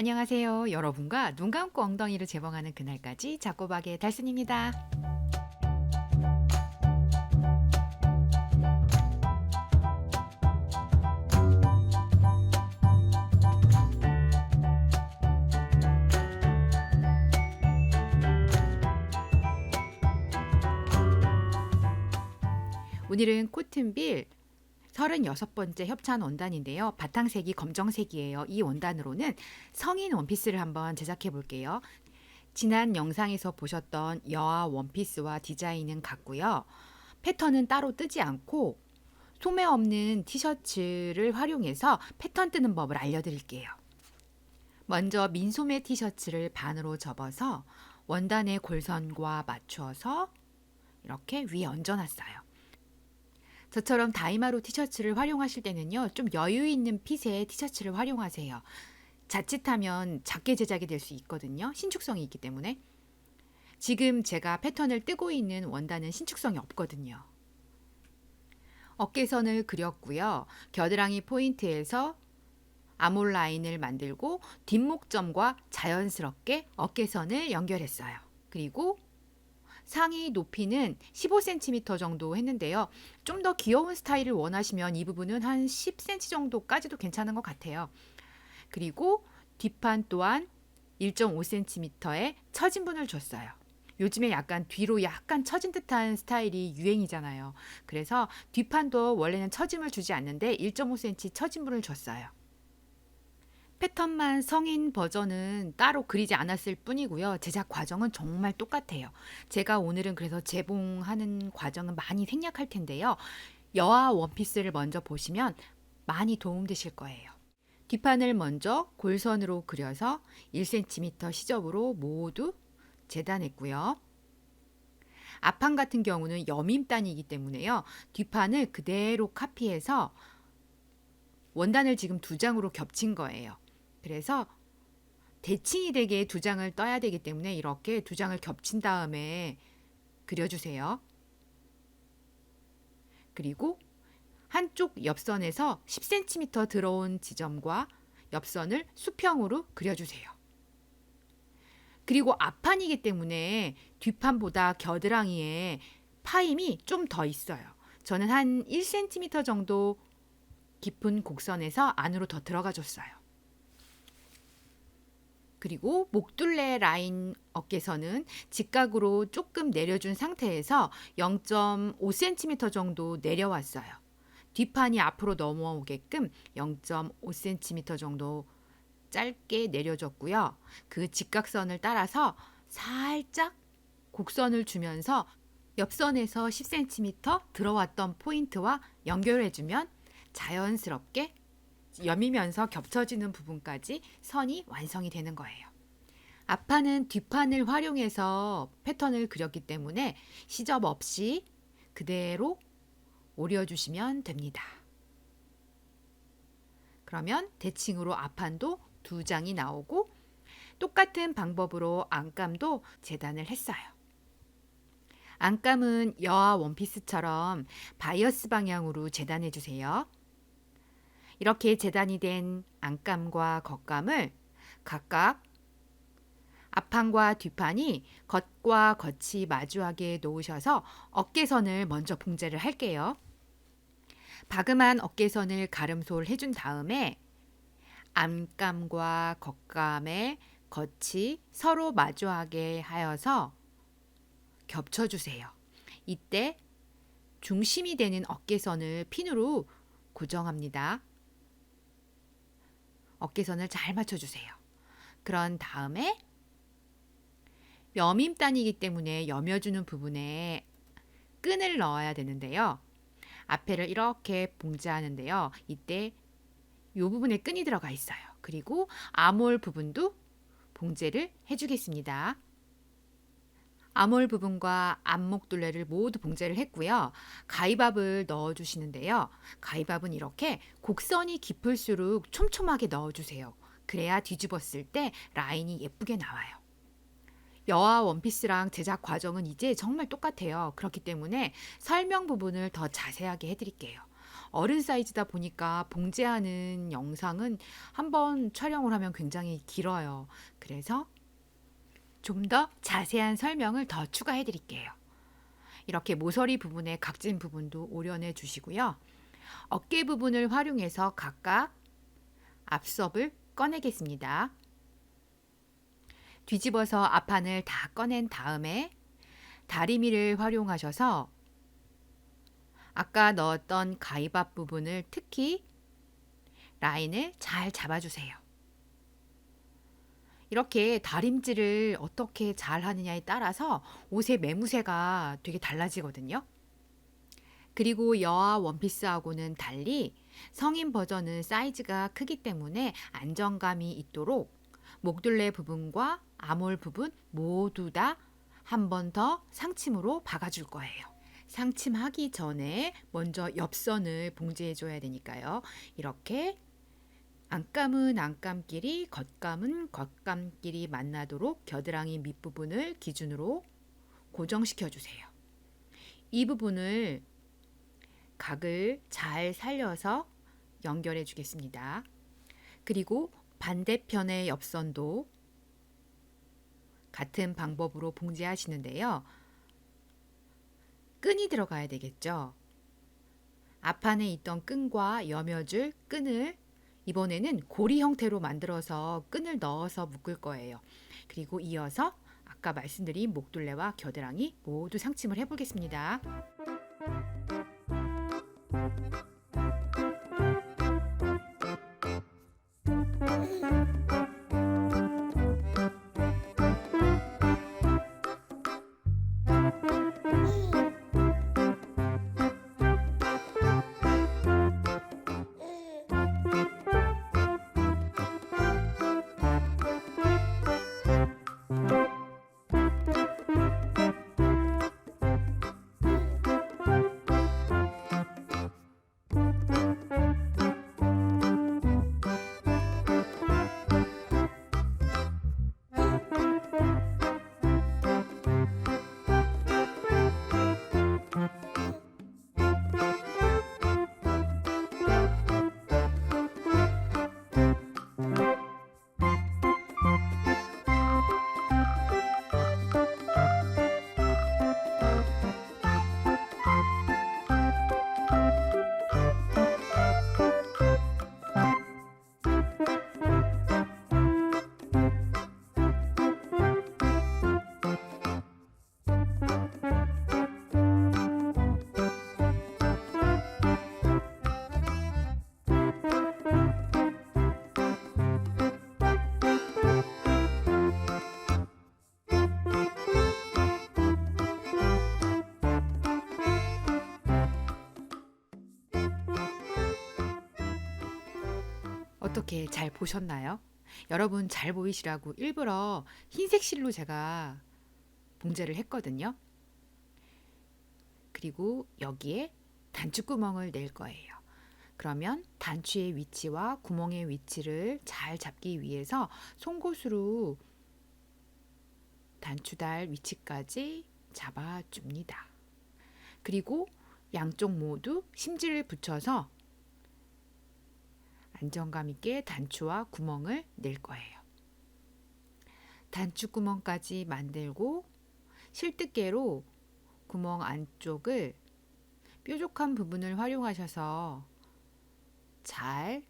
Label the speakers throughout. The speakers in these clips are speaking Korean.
Speaker 1: 안녕하세요. 여러분과 눈 감고 엉덩이를 재봉하는 그날까지 작고박의 달순입니다. 오늘은 코튼빌 36번째 협찬 원단인데요. 바탕색이 검정색이에요. 이 원단으로는 성인 원피스를 한번 제작해 볼게요. 지난 영상에서 보셨던 여아 원피스와 디자인은 같고요. 패턴은 따로 뜨지 않고 소매 없는 티셔츠를 활용해서 패턴 뜨는 법을 알려드릴게요. 먼저 민소매 티셔츠를 반으로 접어서 원단의 골선과 맞추어서 이렇게 위에 얹어놨어요. 저처럼 다이마로 티셔츠를 활용하실 때는요, 좀 여유 있는 핏의 티셔츠를 활용하세요. 자칫하면 작게 제작이 될 수 있거든요. 신축성이 있기 때문에. 지금 제가 패턴을 뜨고 있는 원단은 신축성이 없거든요. 어깨선을 그렸고요. 겨드랑이 포인트에서 아몰 라인을 만들고 뒷목점과 자연스럽게 어깨선을 연결했어요. 그리고 상의 높이는 15cm 정도 했는데요. 좀 더 귀여운 스타일을 원하시면 이 부분은 한 10cm 정도까지도 괜찮은 것 같아요. 그리고 뒷판 또한 1.5cm의 처진분을 줬어요. 요즘에 약간 뒤로 약간 처진 듯한 스타일이 유행이잖아요. 그래서 뒷판도 원래는 처짐을 주지 않는데 1.5cm 처진분을 줬어요. 패턴만 성인 버전은 따로 그리지 않았을 뿐이고요. 제작 과정은 정말 똑같아요. 제가 오늘은 그래서 재봉하는 과정은 많이 생략할 텐데요. 여아 원피스를 먼저 보시면 많이 도움되실 거예요. 뒷판을 먼저 골선으로 그려서 1cm 시접으로 모두 재단했고요. 앞판 같은 경우는 여밈단이기 때문에요. 뒷판을 그대로 카피해서 원단을 지금 두 장으로 겹친 거예요. 그래서 대칭이 되게 두 장을 떠야 되기 때문에 이렇게 두 장을 겹친 다음에 그려주세요. 그리고 한쪽 옆선에서 10cm 들어온 지점과 옆선을 수평으로 그려주세요. 그리고 앞판이기 때문에 뒷판보다 겨드랑이에 파임이 좀 더 있어요. 저는 한 1cm 정도 깊은 곡선에서 안으로 더 들어가 줬어요. 그리고 목둘레 라인 어깨선은 직각으로 조금 내려준 상태에서 0.5cm 정도 내려왔어요. 뒷판이 앞으로 넘어오게끔 0.5cm 정도 짧게 내려줬고요. 그 직각선을 따라서 살짝 곡선을 주면서 옆선에서 10cm 들어왔던 포인트와 연결해주면 자연스럽게 여미면서 겹쳐지는 부분까지 선이 완성이 되는 거예요. 앞판은 뒷판을 활용해서 패턴을 그렸기 때문에 시접 없이 그대로 오려주시면 됩니다. 그러면 대칭으로 앞판도 두 장이 나오고 똑같은 방법으로 안감도 재단을 했어요. 안감은 여아 원피스처럼 바이어스 방향으로 재단해 주세요. 이렇게 재단이 된 안감과 겉감을 각각 앞판과 뒷판이 겉과 겉이 마주하게 놓으셔서 어깨선을 먼저 봉제를 할게요. 바그만 어깨선을 가름솔 해준 다음에 안감과 겉감의 겉이 서로 마주하게 하여서 겹쳐주세요. 이때 중심이 되는 어깨선을 핀으로 고정합니다. 어깨선을 잘 맞춰주세요. 그런 다음에 여밈단이기 때문에 여며주는 부분에 끈을 넣어야 되는데요. 앞에를 이렇게 봉제하는데요. 이때 이 부분에 끈이 들어가 있어요. 그리고 아몰 부분도 봉제를 해주겠습니다. 아몰 부분과 안목둘레를 모두 봉제를 했고요. 가위밥을 넣어 주시는데요. 가위밥은 이렇게 곡선이 깊을수록 촘촘하게 넣어 주세요. 그래야 뒤집었을 때 라인이 예쁘게 나와요. 여아 원피스랑 제작 과정은 이제 정말 똑같아요. 그렇기 때문에 설명 부분을 더 자세하게 해드릴게요. 어른 사이즈다 보니까 봉제하는 영상은 한번 촬영을 하면 굉장히 길어요. 그래서 좀 더 자세한 설명을 더 추가해 드릴게요. 이렇게 모서리 부분의 각진 부분도 오려내 주시고요. 어깨 부분을 활용해서 각각 앞섭을 꺼내겠습니다. 뒤집어서 앞판을 다 꺼낸 다음에 다리미를 활용하셔서 아까 넣었던 가위밥 부분을 특히 라인을 잘 잡아주세요. 이렇게 다림질을 어떻게 잘 하느냐에 따라서 옷의 매무새가 되게 달라지거든요. 그리고 여아 원피스하고는 달리 성인 버전은 사이즈가 크기 때문에 안정감이 있도록 목둘레 부분과 아몰 부분 모두 다 한 번 더 상침으로 박아줄 거예요. 상침하기 전에 먼저 옆선을 봉제해 줘야 되니까요. 이렇게 안감은 안감끼리 겉감은 겉감끼리 만나도록 겨드랑이 밑부분을 기준으로 고정시켜 주세요. 이 부분을 각을 잘 살려서 연결해 주겠습니다. 그리고 반대편의 옆선도 같은 방법으로 봉제하시는데요. 끈이 들어가야 되겠죠. 앞판에 있던 끈과 여며줄 끈을 이번에는 고리 형태로 만들어서 끈을 넣어서 묶을 거예요. 그리고 이어서 아까 말씀드린 목둘레와 겨드랑이 모두 상침을 해보겠습니다. 어떻게 잘 보셨나요? 여러분 잘 보이시라고 일부러 흰색 실로 제가 봉제를 했거든요. 그리고 여기에 단추구멍을 낼 거예요. 그러면 단추의 위치와 구멍의 위치를 잘 잡기 위해서 송곳으로 단추달 위치까지 잡아줍니다. 그리고 양쪽 모두 심지를 붙여서 안정감 있게 단추와 구멍을 낼 거예요. 단추 구멍까지 만들고 실뜨개로 구멍 안쪽을 뾰족한 부분을 활용하셔서 잘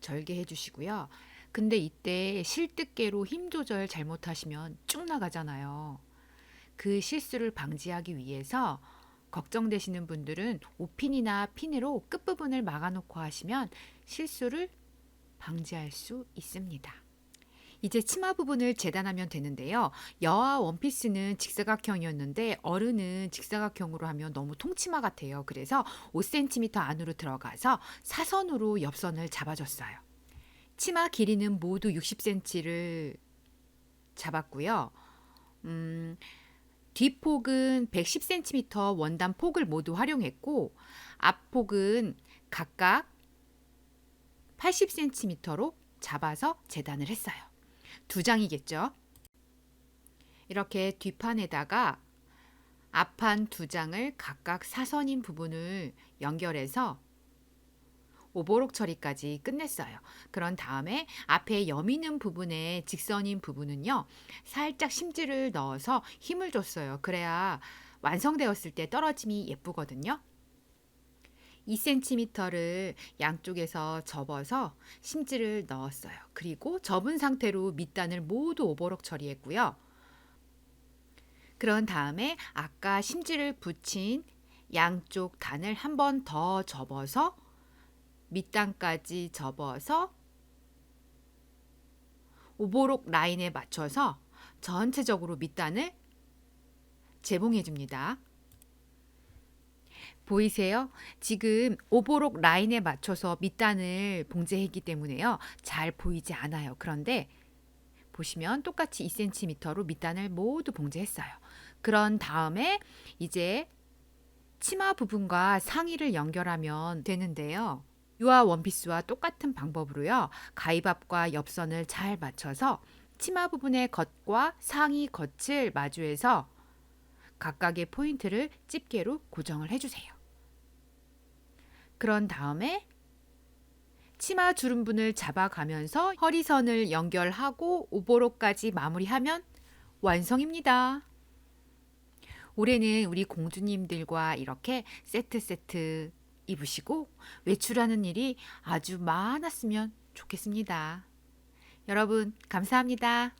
Speaker 1: 절개해 주시고요. 근데 이때 실뜨개로 힘 조절 잘못하시면 쭉 나가잖아요. 그 실수를 방지하기 위해서 걱정되시는 분들은 오핀이나 핀으로 끝부분을 막아놓고 하시면 실수를 방지할 수 있습니다. 이제 치마 부분을 재단하면 되는데요. 여아 원피스는 직사각형이었는데 어른은 직사각형으로 하면 너무 통치마 같아요. 그래서 5cm 안으로 들어가서 사선으로 옆선을 잡아줬어요. 치마 길이는 모두 60cm를 잡았고요. 음, 뒷폭은 110cm 원단 폭을 모두 활용했고 앞폭은 각각 80cm로 잡아서 재단을 했어요. 두 장이겠죠. 이렇게 뒷판에다가 앞판 두 장을 각각 사선인 부분을 연결해서 오보록 처리까지 끝냈어요. 그런 다음에 앞에 염 있는 부분에 직선인 부분은요. 살짝 심지를 넣어서 힘을 줬어요. 그래야 완성되었을 때 떨어짐이 예쁘거든요. 2cm를 양쪽에서 접어서 심지를 넣었어요. 그리고 접은 상태로 밑단을 모두 오버록 처리했고요. 그런 다음에 아까 심지를 붙인 양쪽 단을 한 번 더 접어서 밑단까지 접어서 오보록 라인에 맞춰서 전체적으로 밑단을 재봉해 줍니다. 보이세요? 지금 오보록 라인에 맞춰서 밑단을 봉제했기 때문에요. 잘 보이지 않아요. 그런데 보시면 똑같이 2cm로 밑단을 모두 봉제했어요. 그런 다음에 이제 치마 부분과 상의를 연결하면 되는데요. 유아 원피스와 똑같은 방법으로요. 가위밥과 옆선을 잘 맞춰서 치마 부분의 겉과 상의 겉을 마주해서 각각의 포인트를 집게로 고정을 해주세요. 그런 다음에 치마 주름분을 잡아가면서 허리선을 연결하고 오보로까지 마무리하면 완성입니다. 올해는 우리 공주님들과 이렇게 세트 세트 입으시고 외출하는 일이 아주 많았으면 좋겠습니다. 여러분, 감사합니다.